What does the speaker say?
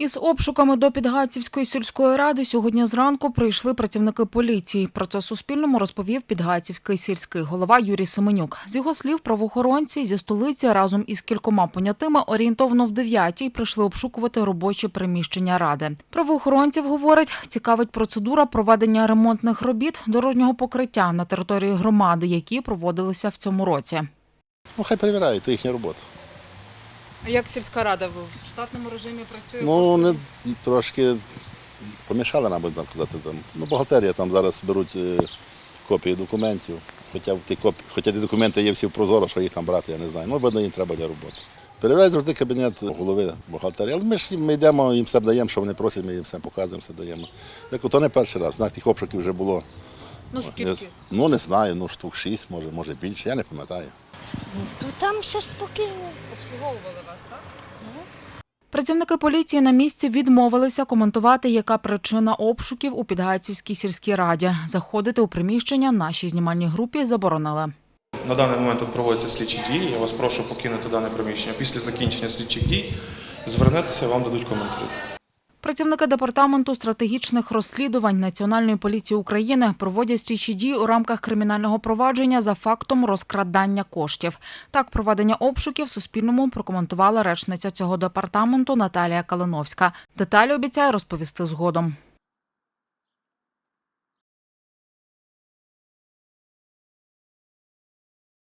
Із обшуками до Підгайцівської сільської ради сьогодні зранку прийшли працівники поліції. Про це Суспільному розповів Підгайцівський сільський голова Юрій Семенюк. З його слів, правоохоронці зі столиці разом із кількома понятими орієнтовно в 9-й прийшли обшукувати робочі приміщення ради. Правоохоронців, говорить, цікавить процедура проведення ремонтних робіт дорожнього покриття на території громади, які проводилися в цьому році. Ну, хай перевіряють, це їхня робота. А як сільська рада в штатному режимі працює? Ну, не трошки помішали нам, будемо казати. Там. Ну, бухгалтерія там зараз беруть е, копії документів. Хоча, ті коп... Хоча ті документи є всі в прозоро, що їх там брати, я не знаю. Ну, видно, їм треба для роботи. Перевіряють завжди кабінет голови бухгалтерії. Але ми ж їм- ми йдемо, їм все даємо, що вони просять, ми їм все показуємо, все даємо. Так, то не перший раз. У нас тих обшуків вже було. Ну Я- Ну, не знаю, ну штук шість, може, може більше, я не пам'ятаю. То там ще спокійно. Обслуговували вас, так? Працівники поліції на місці відмовилися коментувати, яка причина обшуків у Підгайцівській сільській раді. Заходити у приміщення нашій знімальній групі заборонили. На даний момент тут проводяться слідчі дії. Я вас прошу покинути дане приміщення. Після закінчення слідчих дій звернетеся, вам дадуть коментарі. Працівники департаменту стратегічних розслідувань Національної поліції України проводять слідчі дії у рамках кримінального провадження за фактом розкрадання коштів. Так, проведення обшуків Суспільному прокоментувала речниця цього департаменту Наталія Калиновська. Деталі обіцяє розповісти згодом.